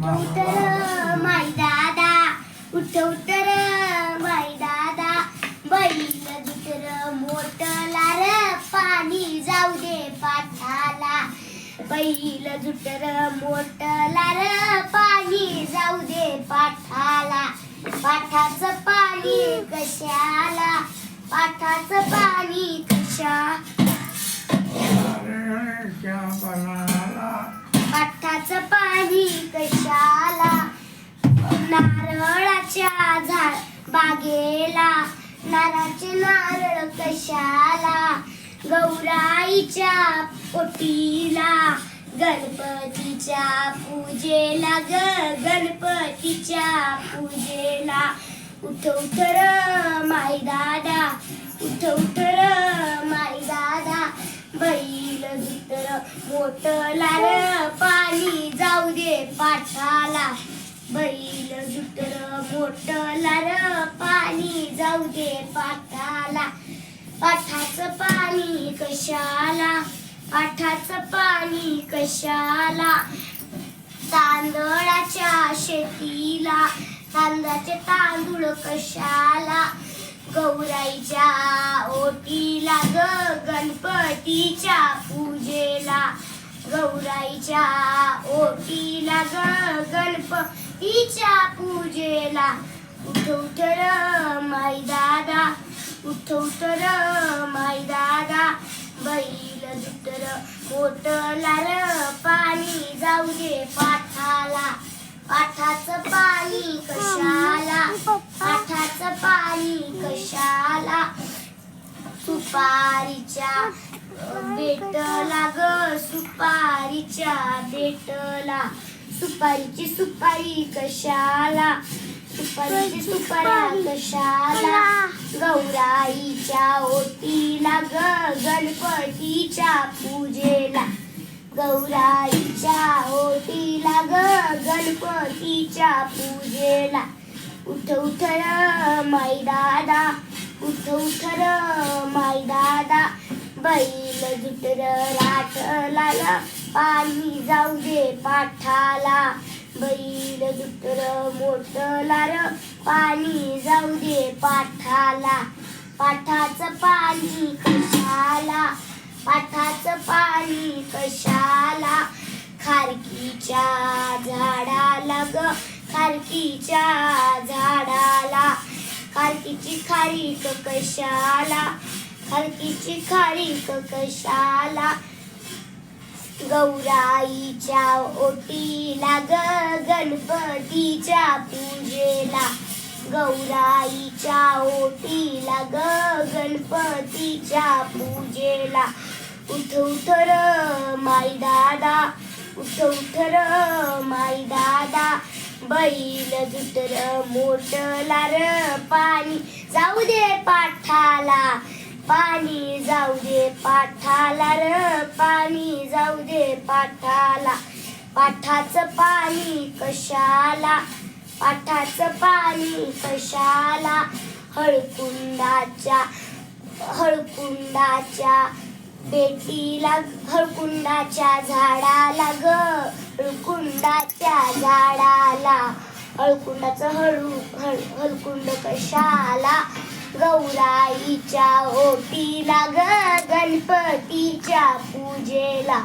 उठवतर माई दादा उठवतर माई दादा बैल जुटर मोठला र पाणी जाऊ दे पाठाला बैल जुटर मोठला र पाणी जाऊ दे पाठाला पाठाचं पाणी कशाला? पाठाचं पाणी कशा पाठाचं पाणी बागेला. नाराचे नारळ कशाला? गौराईच्या पोटीला. गणपतीच्या पूजेला ग गणपतीच्या पूजेला. उठव तर माई दादा उठव तर माई दादा. बैल दुतर मोठला पाणी जाऊ दे पाठाला. बैल जुटर मोटलार पाणी जाऊ दे पाठाला. पाठाचं पाणी कशाला? पाठाचं पाणी कशाला? तांदळाच्या शेतीला. तांदळाचे तांदूळ कशाला? गौराईच्या ओटीला ग गणपतीच्या पूजेला. गौराईच्या ओटीला ग गणप तिच्या पूजेला. उठव तर माई दादा. उठव तर माई दादा. बैल दुतर मोठला पाणी जाऊ दे पाठाला. पाठाचं पाणी कशाला? पाठाचं पाणी कशाला? सुपारीच्या बेटला ग सुपारीच्या बेटला सुपारीची सुपारी कशाला? सुपारीची सुपारी कशाला? गौराईच्या ओटीला ग गणपतीच्या पूजेला. गौराईच्या ओटीला ग गणपतीच्या पूजेला. उठ उठ र माई दादा. उठ उठ र माई दादा. बैल जुटर राठला र पाणी जाऊ दे पाठाला. बैल जुटर मोठला पाणी जाऊ दे पाठाला. पाठाचं पाणी कशाला? पाठाचं पाणी कशाला? खारकीच्या झाडाला ग खारकीच्या झाडाला. खारकीची खारीक कशाला? खारकीची खारीक कशाला? गौराईच्या ओटीला ग गणपतीच्या पूजेला. गौराईच्या ओटीला ग गणपतीच्या पूजेला. उठ र माई दादा. उठ र माई दादा. बैल जुटर मोठला र पाणी. जाऊ दे पाठाला. पाणी जाऊ दे पाठाला र पाणी जाऊ दे पाठाला. पाठाचं पाणी कशाला? पाठाचं पाणी कशाला? हळकुंडाच्या हळकुंडाच्या बेटीला हळकुंडाच्या झाडाला ग हळकुंडाच्या झाडाला. हळकुंडाचं हळू हळ हळकुंड कशाला? गौराईच्या ओटीला ग गणपतीच्या पूजेला.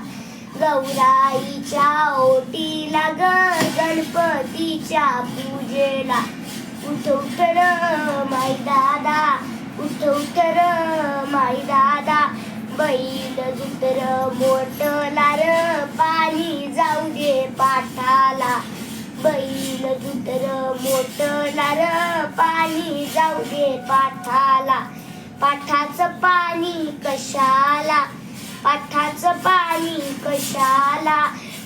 गौराईच्या ओटीला ग गणपतीच्या पूजेला. उठ उठ माई दादा. उठ उठ माई दादा. बैल जुटर मोठला र पाणी जाऊ दे पाठाला. बैल जुटर मोटणार पाणी जाऊ दे पाठाला. पाठाचं पाणी कशाला? पाठाचं पाणी कशाला?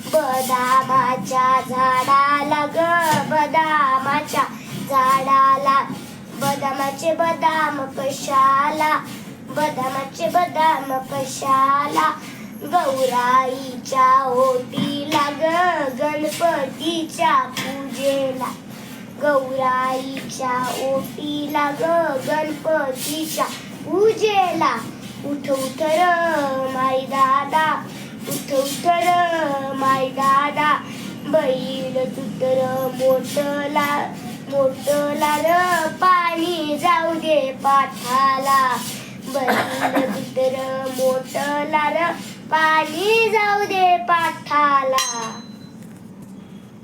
बदामाच्या झाडाला ग बदामाच्या झाडाला. बदामाचे बदाम कशाला? बदामाचे बदाम कशाला? गौराईच्या ओटीला ग गणपतीच्या पूजेला. गौराईच्या ओटीला ग गणपतीच्या पूजेला. उठ उठर र माई दादा उठ उठर माई दादा. बैल तुतर मोठला मोठला र पाणी जाऊ दे पाठाला. बैल तुतर मोठला र पाली जाऊ दे पाठाला.